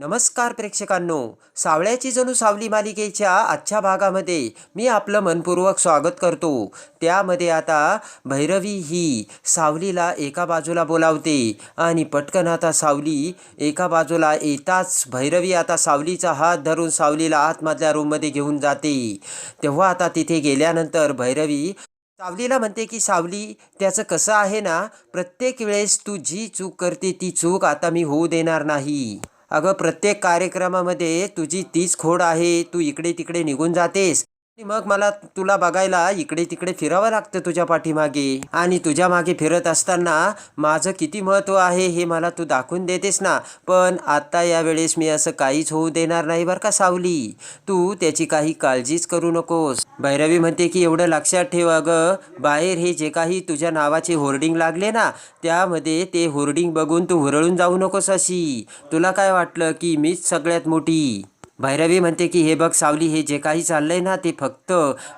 नमस्कार प्रेक्षकांनो. सावळ्याची जणू सावली मालिकेच्या आजच्या भागामध्ये मी आपलं मनपूर्वक स्वागत करतो. त्यामध्ये आता भैरवी ही सावलीला एका बाजूला बोलावते आणि पटकन आता सावली एका बाजूला येताच भैरवी आता सावलीचा हात धरून सावलीला आतमधल्या रूममध्ये घेऊन जाते. तेव्हा आता तिथे गेल्यानंतर भैरवी सावलीला म्हणते की सावली त्याचं कसं आहे ना? प्रत्येक वेळेस तू जी चूक करते ती चूक आता मी होऊ देणार नाही. अगं प्रत्येक कार्यक्रमामध्ये तुझी तीच खोड आहे. तू इकडे तिकडे निघून जातेस. आणि मग मला तुला बघायला इकडे तिकडे फिरावं लागतं तुझ्या पाठीमागे. आणि तुझ्या मागे फिरत असताना माझं किती महत्त्व आहे हे मला तू दाखवून देतेस ना. पण आत्ता यावेळेस मी असं काहीच होऊ देणार नाही बरं का सावली? तू त्याची काही काळजीच करू नकोस. भैरवी म्हणते की एवढं लक्षात ठेव अगं. बाहेर हे जे काही तुझ्या नावाचे होर्डिंग लागले ना त्यामध्ये ते होर्डिंग बघून तू हुरळून जाऊ नकोस अशी. तुला काय वाटलं की मीच सगळ्यात मोठी? भैरवी म्हणते की हे बघ सावली हे जे काही चाललंय ना ते फक्त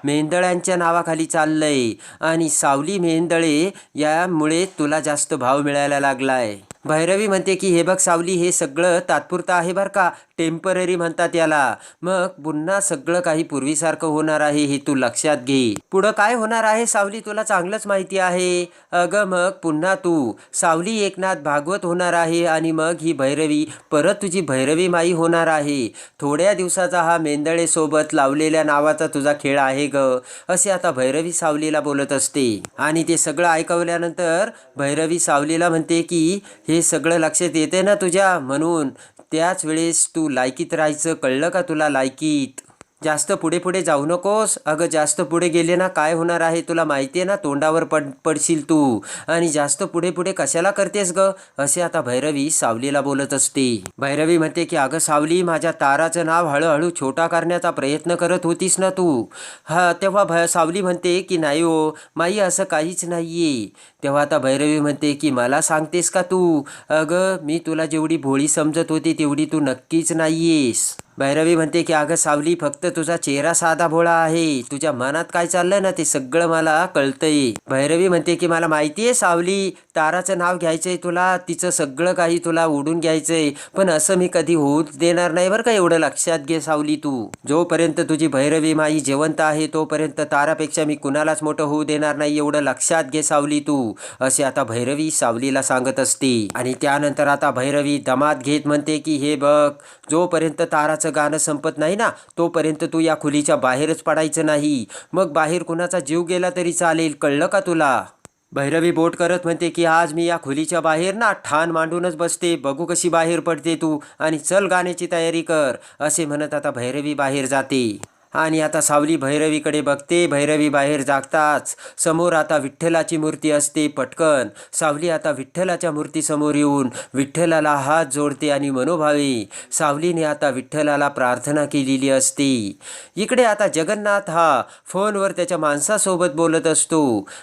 मेंदळ्यांच्या नावाखाली चाललंय. आणि सावली मेंदळे यामुळे तुला जास्त भाव मिळायला लागलाय. भैरवी म्हणते की हे बघ सावली हे सगळं तात्पुरतं आहे बरं का? टेंपररी म्हणतात याला. मग पुन्हा सगळं काही पूर्वीसारखं होणार आहे हे तू लक्षात घे. पुढं काय होणार आहे सावली? तुला चांगलंच माहिती आहे. अगं मग पुन्हा तू. सावली एकनाथ भागवत होणार आहे आणि मग ही भैरवी परत तुझी भैरवी माई होणार आहे. थोड्या दिवसाचा हा मेंदळे सोबत लावलेल्या नावाचा तुझा खेळ आहे ग असे आता भैरवी सावलीला बोलत असते. आणि ते सगळं ऐकवल्यानंतर भैरवी सावलीला म्हणते की हे सगळं लक्षात येते ना तुझ्या? म्हणून त्याच वेळेस तू लायकीत राहायचं कळलं का तुला लायकीत? जास्त पुढे पुढे जाऊ नकोस. अगं जास्त पुढे गेले ना काय होणार आहे तुला माहिती आहे ना? तोंडावर पड पडशील तू. आणि जास्त पुढे पुढे कशाला करतेस ग? असे आता भैरवी सावलीला बोलत असते. भैरवी म्हणते की अगं सावली माझ्या ताराचं नाव हळूहळू छोटा करण्याचा प्रयत्न करत होतीस ना तू? हा तेव्हा भ सावली म्हणते की नाही हो माई असं काहीच नाहीये. तेव्हा आता भैरवी म्हणते की मला सांगतेस का तू? अगं मी तुला जेवढी भोळी समजत होती तेवढी तू नक्कीच नाही आहेस भैरवी म्हणते की अगं सावली फक्त तुझा चेहरा साधा भोळा आहे. तुझ्या मनात काय चाललंय ना ते सगळं मला कळतंय. भैरवी म्हणते की मला माहिती आहे सावली ताराचं नाव घ्यायचंय तुला. तिचं सगळं काही तुला उडून घ्यायचंय. पण असं मी कधी होऊच देणार नाही बरं का एवढं लक्षात घे सावली तू. जोपर्यंत तुझी भैरवी माई जिवंत आहे तोपर्यंत तारापेक्षा मी कुणालाच मोठं होऊ देणार नाही एवढं लक्षात घे सावली तू. असे आता भैरवी सावलीला सांगत असते. आणि त्यानंतर आता भैरवी दमात घेत म्हणते की हे बघ जोपर्यंत कुणाचं गाणं संपत नाही ना तोपर्यंत तू या खुलीच्या बाहेरच पडायचं नाही. मग बाहेर कुणाचा जीव गेला तरी चालेल कळलं का तुला? भैरवी बोट करत म्हणते की आज मी या खोलीच्या बाहेर ना ठाण मांडूनच बसते. बघू कशी बाहेर पडते तू आणि चल गाण्याची तयारी कर असे म्हणत आता भैरवी बाहेर जाते. आणि आता सावली भैरवीकडे बघते. भैरवी बाहेर जागताच. समोर आता विठ्ठलाची मूर्ती असते पटकन. सावली आता विठ्ठलाच्या मूर्तीसमोर येऊन विठ्ठलाला हात जोडते आणि मनोभावे सावलीने आता विठ्ठलाला प्रार्थना केलेली असते. इकडे आता जगन्नाथ हा फोनवर त्याच्या माणसासोबत बोलत असतो.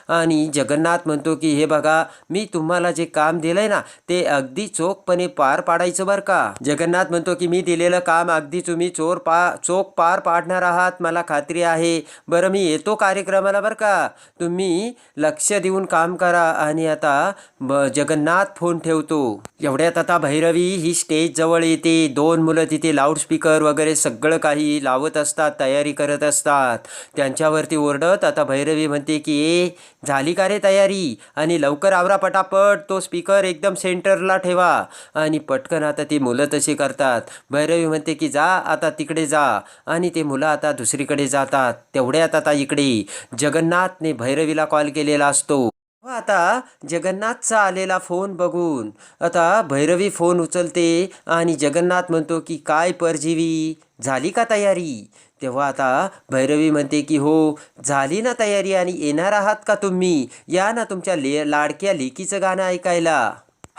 आणि जगन्नाथ म्हणतो की हे बघा मी तुम्हाला जे काम दिलंय ना ते अगदी चोखपणे पार पाडायचं बरं का? जगन्नाथ म्हणतो की मी दिलेलं काम अगदी तुम्ही चोर पा चोख पार पाडणार आहात. मला खात्री आहे. बरं मी येतो कार्यक्रमाला बरं का? तुम्ही लक्ष देऊन काम करा आणि आता ब जगन्नाथ फोन ठेवतो. एवढ्यात आता भैरवी ही स्टेज जवळ येते. दोन मुलं तिथे लाऊडस्पीकर वगैरे सगळं काही लावत असतात तयारी करत असतात. त्यांच्यावरती ओरडत आता भैरवी म्हणते की ए झाली का रे तयारी? आणि लवकर आवरा पटापट. तो स्पीकर एकदम सेंटरला ठेवा. आणि पटकन आता ती मुलं तशी करतात. भैरवी म्हणते की जा आता तिकडे जा. आणि ते मुलं आता आता दुसरीकडे जातात. तेवढ्यात आता इकडे जगन्नाथने भैरवीला कॉल केलेला असतो. व आता जगन्नाथचा आलेला फोन बघून आता भैरवी फोन उचलते आणि जगन्नाथ म्हणतो की काय परजीवी झाली का तयारी? तेव्हा आता भैरवी म्हणते की हो झाली ना तयारी आणि येणार आहात का तुम्ही? या ना तुमच्या ले लाडक्या लेकीचं गाणं ऐकायला.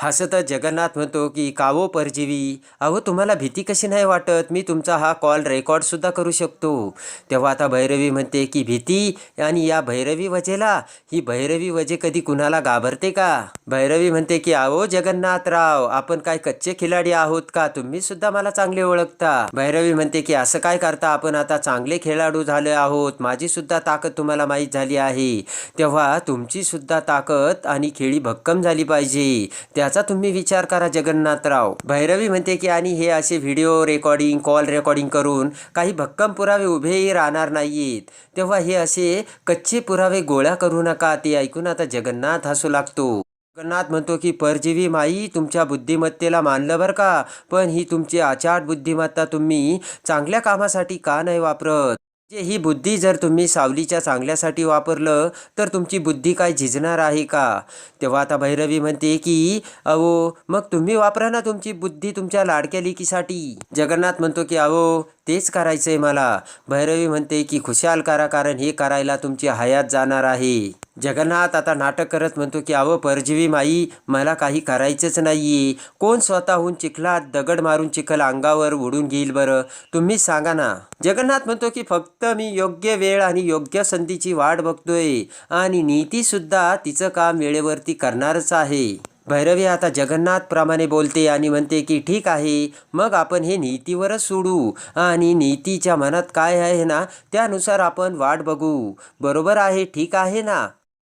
हसतच जगन्नाथ म्हणतो की कावो परजीवी अहो तुम्हाला भीती कशी नाही वाटत? मी तुमचा हा कॉल रेकॉर्डसुद्धा करू शकतो. तेव्हा आता भैरवी म्हणते की भीती? आणि या भैरवी वजेला? ही भैरवी वजे कधी कुणाला घाबरते का? भैरवी म्हणते की अहो जगन्नाथराव आपण काय कच्चे खिलाडी आहोत का? तुम्ही सुद्धा मला चांगले ओळखता. भैरवी म्हणते की असं काय करता? आपण आता चांगले खेळाडू झाले आहोत. माझी सुद्धा ताकद तुम्हाला माहीत झाली आहे. तेव्हा तुमची सुद्धा ताकद आणि खेळी भक्कम झाली पाहिजे. त्या याचा तुम्ही विचार करा जगन्नाथराव. भैरवी म्हणते की आणि हे असे व्हिडिओ रेकॉर्डिंग कॉल रेकॉर्डिंग करून काही भक्कम पुरावे उभेही राहणार नाहीत. तेव्हा हे असे कच्चे पुरावे गोळा करू नका ते ऐकून आता जगन्नाथ हसू लागतो. जगन्नाथ म्हणतो की परजीवी माई तुमच्या बुद्धिमत्तेला मानलं बरं का? पण ही तुमची आचाट बुद्धिमत्ता तुम्ही चांगल्या कामासाठी का नाही वापरत? जे ही बुद्धी जर तुम्ही सावलीच्या चांगल्यासाठी वापरलं तर तुमची बुद्धी काय झिजणार आहे का? तेव्हा आता भैरवी म्हणते की अहो मग तुम्ही वापरा ना तुमची बुद्धी तुमच्या लाडक्या लेकीसाठी. जगन्नाथ म्हणतो की अहो तेच करायचंय मला. भैरवी म्हणते की खुशाल करा कारण हे करायला तुमची हयात जाणार आहे. जगन्नाथ आता नाटक करत म्हणतो की अहो परजीवी माई मला काही करायचंच नाहीये. कोण स्वतःहून चिखलात दगड मारून चिखल अंगावर उडून घेईल बरं? तुम्हीच सांगा ना. जगन्नाथ म्हणतो की फक्त मी योग्य वेळ आणि योग्य संधीची वाट बघतोय आणि नीतीसुद्धा तिचं काम वेळेवरती करणारच आहे. भैरवी आता जगन्नाथप्रमाणे बोलते आणि म्हणते की ठीक आहे मग आपण हे नीतीवरच सोडू आणि नीतीच्या मनात काय आहे ना त्यानुसार आपण वाट बघू. बरोबर आहे ठीक आहे ना.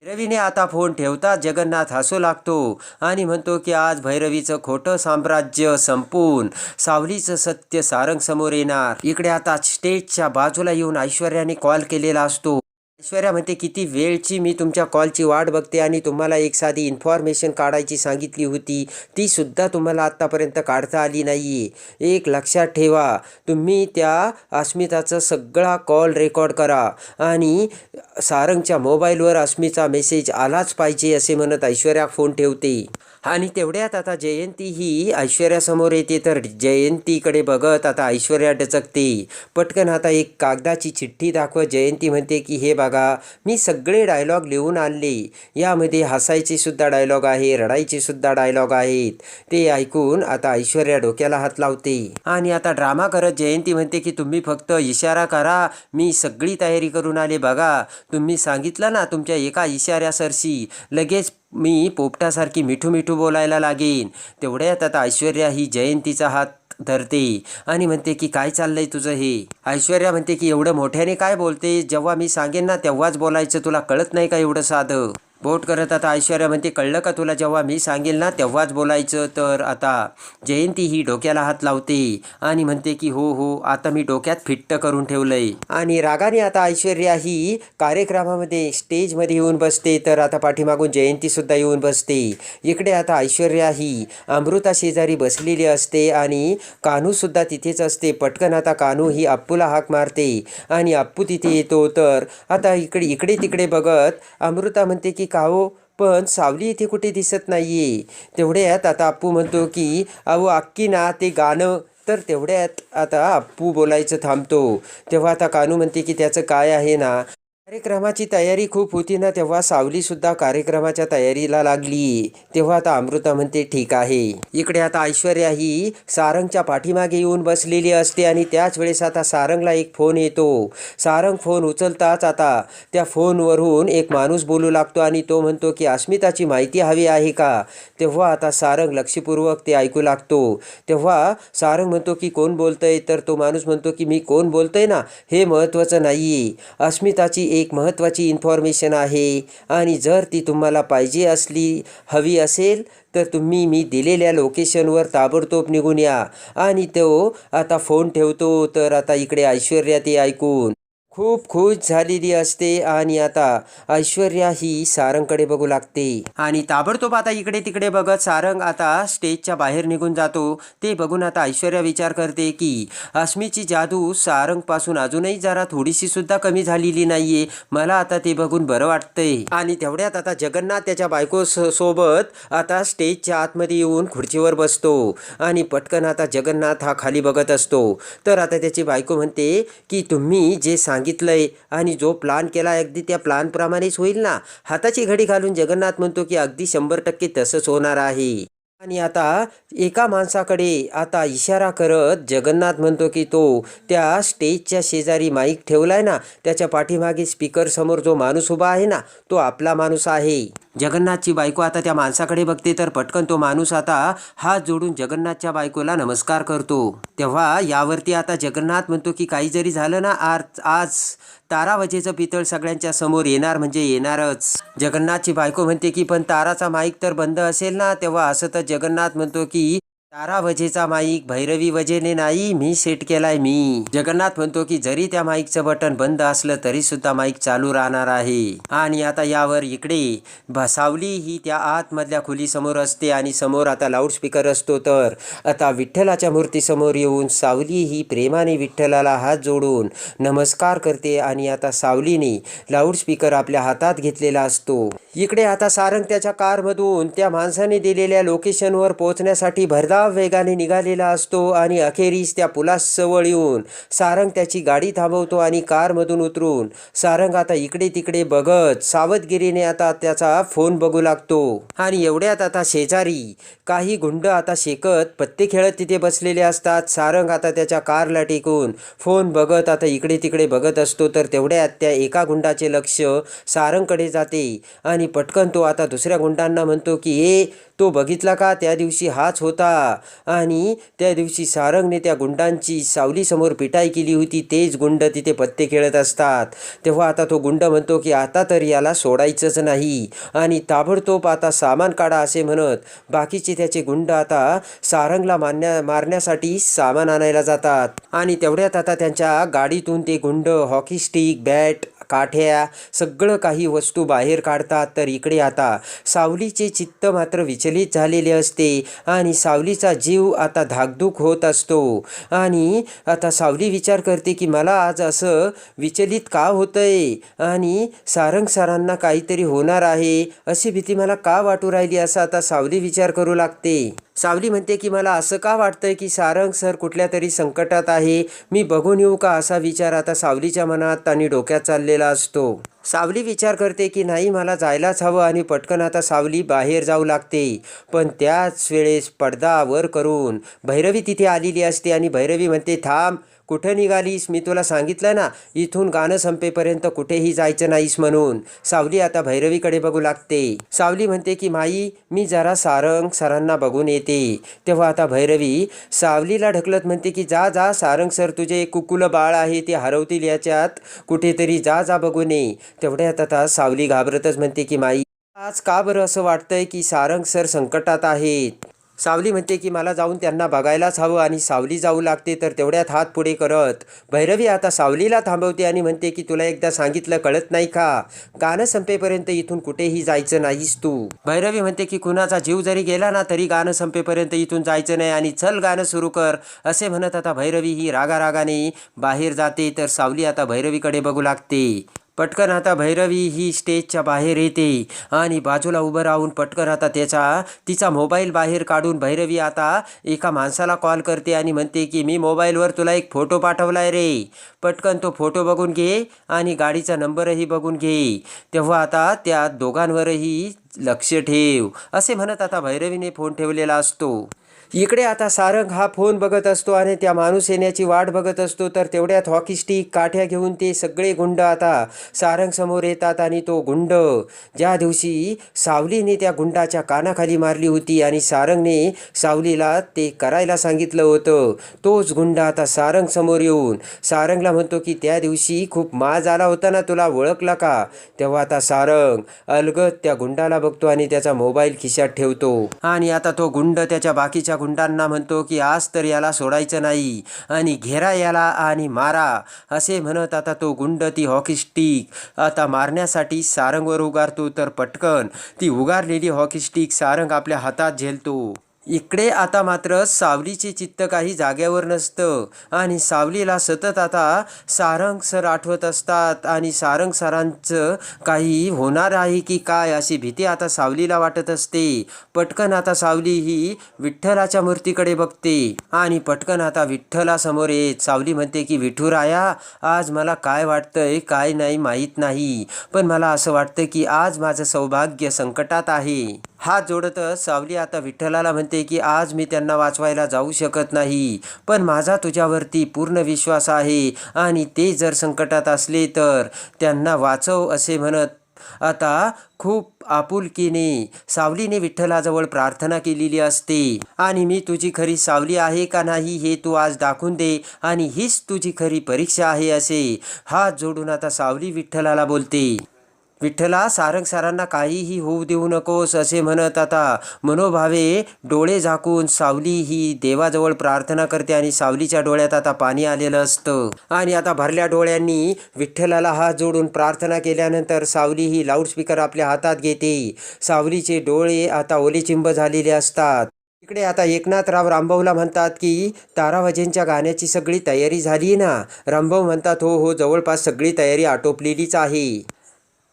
रवीने आता फोन ठेवताच जगन्नाथ हसू लागतो आणि म्हणतो की आज भैरवीचं खोटं साम्राज्य संपून सावलीचं सत्य सारंग समोर येणार. इकडे आता स्टेजच्या बाजूला येऊन ऐश्वर्याने कॉल केलेला असतो. ऐश्वर्या म्हणते किती वेळची मी तुमच्या कॉलची वाट बघते आणि तुम्हाला एक साधी इन्फॉर्मेशन काढायची सांगितली होती ती सुद्धा तुम्हाला आत्तापर्यंत काढता आली नाही एक लक्षात ठेवा तुम्ही त्या अस्मिताचा सगळा कॉल रेकॉर्ड करा आणि सारंगच्या मोबाईलवर अस्मिता मेसेज आलाच पाहिजे असे म्हणत ऐश्वर्या फोन ठेवते. आणि तेवढ्यात आता जयंती ही ऐश्वर्यासमोर येते. तर जयंतीकडे बघत आता ऐश्वर्या डचकते. पटकन आता एक कागदाची चिठ्ठी दाखवत जयंती म्हणते की हे बघा मी सगळे डायलॉग लिहून आणले. यामध्ये हसायचे सुद्धा डायलॉग आहे रडायचे सुद्धा डायलॉग आहेत. ते ऐकून आता ऐश्वर्या डोक्याला हात लावते. आणि आता ड्रामा करत जयंती म्हणते की तुम्ही फक्त इशारा करा. मी सगळी तयारी करून आले. बघा तुम्ही सांगितलं ना तुमच्या एका इशाऱ्यासरशी लगेच मी पोपटासारखी मिठू मिठू बोलायला लागेन. तेवढ्यात आता ऐश्वर्या ही जयंतीचा हात धरते आणि म्हणते की काय चाललंय तुझं हे? ऐश्वर्या म्हणते की एवढं मोठ्याने काय बोलते जेव्हा मी सांगेन ना तेव्हाच बोलायचं. तुला कळत नाही का एवढं साधं? बोट करत आता ऐश्वर्या म्हणते कळलं का तुला जेव्हा मी सांगेल ना तेव्हाच बोलायचं? तर आता जयंती ही डोक्याला हात लावते आणि म्हणते की हो हो आता मी डोक्यात फिट्ट करून ठेवलंय. आणि रागाने आता ऐश्वर्या ही कार्यक्रमामध्ये स्टेजमध्ये येऊन बसते तर आता पाठीमागून जयंतीसुद्धा येऊन बसते. इकडे आता ऐश्वर्या ही अमृता शेजारी बसलेली असते आणि कानूसुद्धा तिथेच असते. पटकन आता कानू ही अप्पूला हाक मारते आणि अप्पू तिथे येतो तर आता इकडे इकडे तिकडे बघत अमृता म्हणते की का हो पण सावली इथे कुठे दिसत नाहीये. तेवढ्यात आता अप्पू म्हणतो की अहो अक्की ना ते गाणं. तर तेवढ्यात आता अप्पू बोलायचं थांबतो. तेव्हा आता कानू म्हणते की त्याचं काय आहे ना? कार्यक्रमाची तयारी खूप होती ना तेव्हा सावलीसुद्धा कार्यक्रमाच्या तयारीला लागली. तेव्हा आता अमृता म्हणते ठीक आहे. इकडे आता ऐश्वर्या ही सारंगच्या पाठीमागे येऊन बसलेली असते आणि त्याच वेळेस आता सारंगला एक फोन येतो. सारंग फोन उचलताच आता त्या फोनवरून एक माणूस बोलू लागतो आणि तो म्हणतो की अस्मिताची माहिती हवी आहे का? तेव्हा आता सारंग लक्षपूर्वक ते ऐकू लागतो. तेव्हा सारंग म्हणतो की कोण बोलतंय? तर तो माणूस म्हणतो की मी कोण बोलतोय ना? हे महत्त्वाचं नाही अस्मिताची एक महत्त्वाची इन्फॉर्मेशन आहे. आणि जर ती तुम्हाला पाहिजे असली हवी असेल तर तुम्ही मी दिलेल्या लोकेशनवर ताबडतोब निघून या. आणि तो आता फोन ठेवतो तर आता इकडे ऐश्वर्या ते ऐकून. खूप खुश झालेली असते आणि आता ऐश्वर्या ही सारंगकडे बघू लागते. आणि ताबडतोब आता इकडे तिकडे बघत सारंग आता स्टेजच्या बाहेर निघून जातो. ते बघून आता ऐश्वर्या विचार करते की अस्मीची जादू सारंगपासून अजूनही जरा थोडीशी सुद्धा कमी झालेली नाहीये. मला आता ते बघून बरं वाटतंय. आणि तेवढ्यात आता जगन्नाथ त्याच्या बायको सोबत आता स्टेजच्या आतमध्ये येऊन खुर्चीवर बसतो. आणि पटकन आता जगन्नाथ हा खाली बघत असतो. तर आता त्याची बायको म्हणते की तुम्ही जे सांग सांगितलंय आणि जो प्लान केला अगदी त्या प्लानप्रमाणेच होईल ना? हाताची घडी घालून जगन्नाथ म्हणतो की अगदी शंभर टक्के तसंच होणार आहे. आणि आता एका माणसाकडे आता इशारा करत जगन्नाथ म्हणतो की तो त्या स्टेजच्या शेजारी माईक ठेवलाय ना त्याच्या पाठीमागे स्पीकर समोर जो माणूस उभा आहे ना तो आपला माणूस आहे. जगन्नाथची बायको आता त्या माणसाकडे बघते तर पटकन तो माणूस आता हात जोडून जगन्नाथच्या बायकोला नमस्कार करतो. तेव्हा यावरती आता जगन्नाथ म्हणतो की काही जरी झालं ना आज आज तारावजेचं पितळ सगळ्यांच्या समोर येणार म्हणजे येणारच. जगन्नाथची बायको म्हणते की पण ताराचा माईक तर बंद असेल ना? तेव्हा असं तर जगन्नाथ म्हणतो की तारा वजेचा माईक भैरवी वजेने नाही मी सेट केलाय मी. जगन्नाथ म्हणतो की जरी त्या माईकचं बटन बंद असलं तरी सुद्धा माईक चालू राहणार आहे. आणि आता यावर इकडे भसावली सावली ही त्या आतमधल्या खोलीसमोर असते आणि समोर आता लाऊडस्पीकर असतो तर. आता विठ्ठलाच्या मूर्तीसमोर येऊन सावली ही प्रेमाने विठ्ठलाला हात जोडून नमस्कार करते आणि आता सावलीने लाऊडस्पीकर आपल्या हातात घेतलेला असतो. इकडे आता सारंग त्याच्या कारमधून त्या माणसाने दिलेल्या लोकेशनवर पोहोचण्यासाठी भरदा भरधाव वेगाने निघालेला असतो आणि अखेरीस त्या पुलाजवळ येऊन सारंग त्याची गाडी थांबवतो आणि कारमधून उतरून सारंग आता इकडे तिकडे बघत सावधगिरीने आता त्याचा फोन बघू लागतो. आणि एवढ्यात आता शेजारी काही गुंड आता शेकत पत्ते खेळत तिथे बसलेले असतात. सारंग आता त्याच्या कारला टेकून फोन बघत आता इकडे तिकडे बघत असतो. तर तेवढ्यात त्या एका गुंडाचे लक्ष सारंगकडे जाते आणि पटकन तो आता दुसऱ्या गुंडांना म्हणतो की ए तो बघितला का? त्या दिवशी हाच होता. आणि त्या दिवशी सारंगने त्या गुंडांची सावलीसमोर पिटाई केली होती. तेच गुंड तिथे पत्ते खेळत असतात. तेव्हा आता तो गुंड म्हणतो की आता तर याला सोडायचंच नाही. आणि ताबडतोब आता सामान काढा असे म्हणत बाकीचे त्याचे गुंड आता सारंगला मारण्या मारण्यासाठी सामान आणायला जातात. आणि तेवढ्यात आता त्यांच्या गाडीतून ते गुंड हॉकी स्टिक बॅट काठ्या सगळं काही वस्तू बाहेर काढतात. तर इकडे आता सावलीचे चित्त मात्र विचलित झालेले असते आणि सावलीचा जीव आता धाकधूक होत असतो. आणि आता सावली विचार करते की मला आज असं विचलित का होतंय? आणि सारंग सरांना काहीतरी होणार आहे. अशी भीती मला का वाटू राहिली? असं आता सावली विचार करू लागते. सावली म्हणते की मला असं का वाटतंय की सारंग सर कुठल्या तरी संकटात आहे? मी बघून येऊ का? असा विचार आता सावलीच्या मनात आणि डोक्यात चाललेला असतो. सावली विचार करते की नाही मला जायलाच हवं आणि पटकन आता सावली बाहेर जाऊ लागते. पण त्याच वेळेस पडदा वर करून भैरवी तिथे आलेली असते आणि भैरवी म्हणते थांब कुठं निघालीस मी तुला सांगितलं ना इथून गाणं संपेपर्यंत कुठेही जायचं नाहीस म्हणून. सावली आता भैरवीकडे बघू लागते. सावली म्हणते की माई मी जरा सारंग सरांना बघून येते. तेव्हा आता भैरवी सावलीला ढकलत म्हणते की जा जा सारंग सर तुझे एक कुकुलं बाळ आहे ते हरवतील याच्यात. कुठेतरी जा जा बघून ये. तेवढ्यात आता सावली घाबरतच म्हणते की माई आज का बरं असं वाटतंय की सारंग सर संकटात आहेत? सावली म्हणते की मला जाऊन त्यांना बघायलाच हवं आणि सावली जाऊ लागते तर तेवढ्यात हात पुढे करत. भैरवी आता सावलीला थांबवते आणि म्हणते की तुला एकदा सांगितलं कळत नाही का? गाणं संपेपर्यंत इथून कुठेही जायचं नाहीस तू. भैरवी म्हणते की कुणाचा जीव जरी गेला ना तरी गाणं संपेपर्यंत इथून जायचं नाही आणि चल गाणं सुरू कर असे म्हणत आता भैरवी ही रागारागाने बाहेर जाते तर सावली आता भैरवीकडे बघू लागते. पटकन आता भैरवी ही स्टेजच्या बाहेर येते आणि बाजूला उभं राहून पटकन आता त्याचा तिचा मोबाईल बाहेर काढून भैरवी आता एका माणसाला कॉल करते आणि म्हणते की मी मोबाईलवर तुला एक फोटो पाठवलाय रे. पटकन तो फोटो बघून घे आणि गाडीचा नंबरही बघून घे. तेव्हा आता त्या दोघांवरही लक्ष ठेव असे म्हणत आता भैरवीने फोन ठेवलेला असतो. इकडे आता सारंग हा फोन बघत असतो आणि त्या माणूस येण्याची वाट बघत असतो. तर तेवढ्यात हॉकी स्टिक काठ्या घेऊन ते सगळे गुंड आता सारंग समोर येतात आणि तो गुंड ज्या दिवशी सावलीने त्या गुंडाच्या कानाखाली मारली होती आणि सारंगने सावलीला ते करायला सांगितलं होतं तोच गुंड आता सारंग समोर येऊन सारंगला म्हणतो की त्या दिवशी खूप माज आला होता ना तुला ओळखला का? तेव्हा आता सारंग अलगत त्या गुंडाला बघतो आणि त्याचा मोबाईल खिशात ठेवतो. आणि आता तो गुंड त्याच्या बाकीच्या गुंडांना म्हणतो की आज तर याला सोडायचं नाही आणि घेरा याला आणि मारा असे म्हणत आता तो गुंड ती हॉकी स्टिक. आता मारण्यासाठी सारंगवर उगारतो तर पटकन. ती उगारलेली हॉकी स्टिक सारंग आपल्या हातात झेलतो. इकडे आता मात्र सावलीचे चित्त काही जाग्यावर नसतं आणि सावलीला सतत आता सारंग सर आठवत असतात आणि सारंग सरांचं काही होणार आहे की काय अशी भीती आता सावलीला वाटत असते. पटकन आता सावली ही विठ्ठलाच्या मूर्तीकडे बघते आणि पटकन आता विठ्ठलासमोर येत सावली म्हणते की विठुराया आज मला काय वाटतंय काय नाही माहीत नाही. पण मला असं वाटतं की आज माझं सौभाग्य संकटात आहे. हात जोडतच सावली आता विठ्ठलाला म्हणते की आज मी त्यांना वाचवायला जाऊ शकत नाही पण माझा तुझ्यावरती पूर्ण विश्वास आहे आणि ते जर संकटात असले तर त्यांना वाचव असे म्हणत आता खूप आपुलकीने सावलीने विठ्ठलाजवळ प्रार्थना केलेली असते. आणि मी तुझी खरी सावली आहे का नाही हे तू आज दाखवून दे आणि हीच तुझी खरी परीक्षा आहे असे हात जोडून आता सावली विठ्ठलाला बोलते. विठ्ठला सारंगसारांना काहीही होऊ देऊ नकोस असे म्हणत आता मनोभावे डोळे झाकून सावली ही देवाजवळ प्रार्थना करते आणि सावलीच्या डोळ्यात आता पाणी आलेलं असतं. आणि आता भरल्या डोळ्यांनी विठ्ठलाला हात जोडून प्रार्थना केल्यानंतर सावली ही लाऊडस्पीकर आपल्या हातात घेते. सावलीचे डोळे आता ओलेचिंब झालेले असतात. इकडे आता एकनाथराव रामभाऊला म्हणतात की तारावजेंच्या गाण्याची सगळी तयारी झाली ना? रामभाऊ म्हणतात हो हो जवळपास सगळी तयारी आटोपलेलीच आहे.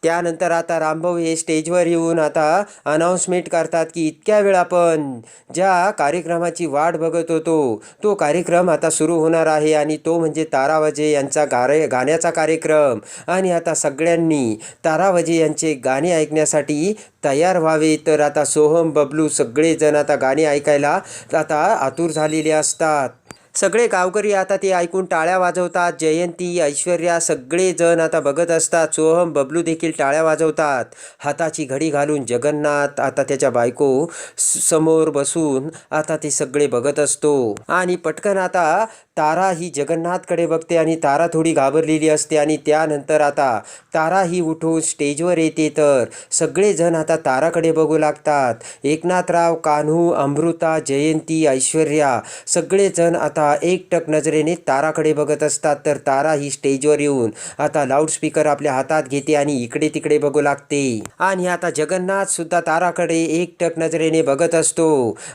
त्यानंतर आता रामभाऊ हे स्टेजवर येऊन आता अनाऊन्समेंट करतात की इतक्या वेळ आपण ज्या कार्यक्रमाची वाट बघत होतो तो कार्यक्रम आता सुरू होणार आहे आणि तो म्हणजे तारावजे यांचा गारे गाण्याचा कार्यक्रम. आणि आता सगळ्यांनी तारावजे यांचे गाणे ऐकण्यासाठी तयार व्हावे. तर आता सोहम बबलू सगळेजण आता गाणे ऐकायला आता आतुर झालेले असतात. सगळे गावकरी आता ते ऐकून टाळ्या वाजवतात. जयंती ऐश्वर्या सगळेजण आता बघत असतात. सोहम बबलू देखील टाळ्या वाजवतात. हाताची घडी घालून जगन्नाथ आता त्याच्या बायको समोर बसून आता ते सगळे बघत असतो. आणि पटकन आता तारा ही जगन्नाथकडे बघते आणि तारा थोडी घाबरलेली असते आणि त्यानंतर आता तारा ही उठून स्टेजवर येते तर सगळेजण आता ताराकडे बघू लागतात. एकनाथराव कान्हू अमृता जयंती ऐश्वर्या सगळेजण आता एकटक नजरेने ताराकडे बघत असतात. तर तारा ही स्टेजवर येऊन आता लाऊडस्पीकर आपल्या हातात घेते आणि इकडे तिकडे बघू लागते. आणि आता जगन्नाथसुद्धा ताराकडे एकटक नजरेने बघत असतो.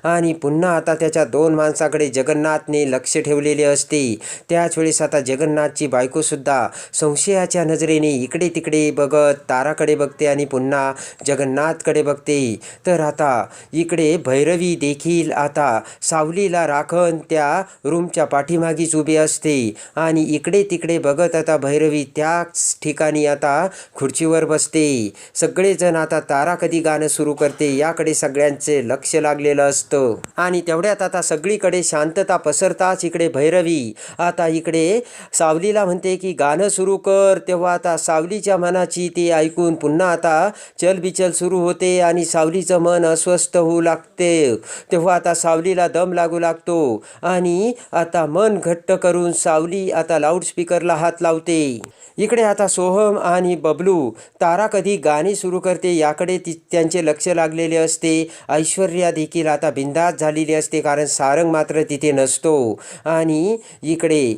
आणि पुन्हा आता त्याच्या दोन माणसाकडे जगन्नाथने लक्ष ठेवलेले असते. त्याच वेळेस आता जगन्नाथची बायको सुद्धा संशयाच्या नजरेने इकडे तिकडे बघत ताराकडे बघते आणि पुन्हा जगन्नाथकडे बघते. तर आता इकडे भैरवी देखील आता सावलीला राखण त्या रूमच्या पाठीमागीच उभी असते आणि इकडे तिकडे बघत आता भैरवी त्याच ठिकाणी आता खुर्चीवर बसते. सगळेजण आता तारा कधी गाणं सुरू करते याकडे सगळ्यांचे लक्ष लागलेलं असतं. आणि तेवढ्यात आता सगळीकडे शांतता पसरताच इकडे भैरवी आता इकडे सावलीला म्हणते की गाणं सुरू कर. तेव्हा आता सावलीच्या मनाची ते ऐकून पुन्हा आता चलबिचल सुरू होते आणि सावलीचं मन अस्वस्थ होऊ लागते. तेव्हा आता सावलीला दम लागू लागतो आणि आता मन घट्ट करून सावली आता लाऊडस्पीकरला हात लावते. इकडे आता सोहम आणि बबलू तारा कधी गाणी सुरू करते याकडे ती त्यांचे लक्ष लागलेले असते. ऐश्वर्या देखील आता बिंदास झालेली असते कारण सारंग मात्र तिथे नसतो. आणि इकडे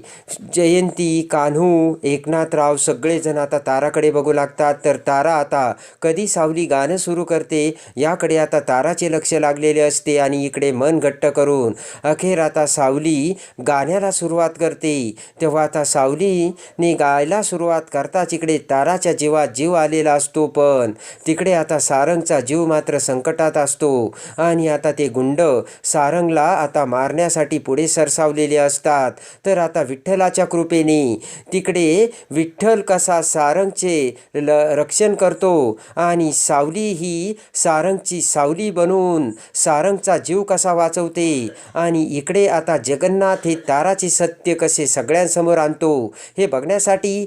जयंती कान्हू एकनाथराव सगळेजण आता ताराकडे बघू लागतात. तर तारा आता कधी सावली गाणं सुरू करते याकडे आता ताराचे लक्ष लागलेले असते आणि इकडे मन घट्ट करून अखेर आता सावली गाण्याला सुरुवात करते. तेव्हा आता सावलीने गायला सुरुवात करताच इकडे ताराच्या जीवात जीव आलेला असतो पण तिकडे आता सारंगचा जीव मात्र संकटात असतो. आणि आता ते गुंड सारंगला आता मारण्यासाठी पुढे सरसावलेले असतात. तर आता विठ्ठलाच्या कृपेने तिकडे विठ्ठल कसा सारंगचे ल रक्षण करतो आणि सावली ही सारंगची सावली बनून सारंगचा जीव कसा वाचवते आणि इकडे आता जगन्नाथ हे ताराचे सत्य कसे सगळ्यांसमोर आणतो हे बघण्यासाठी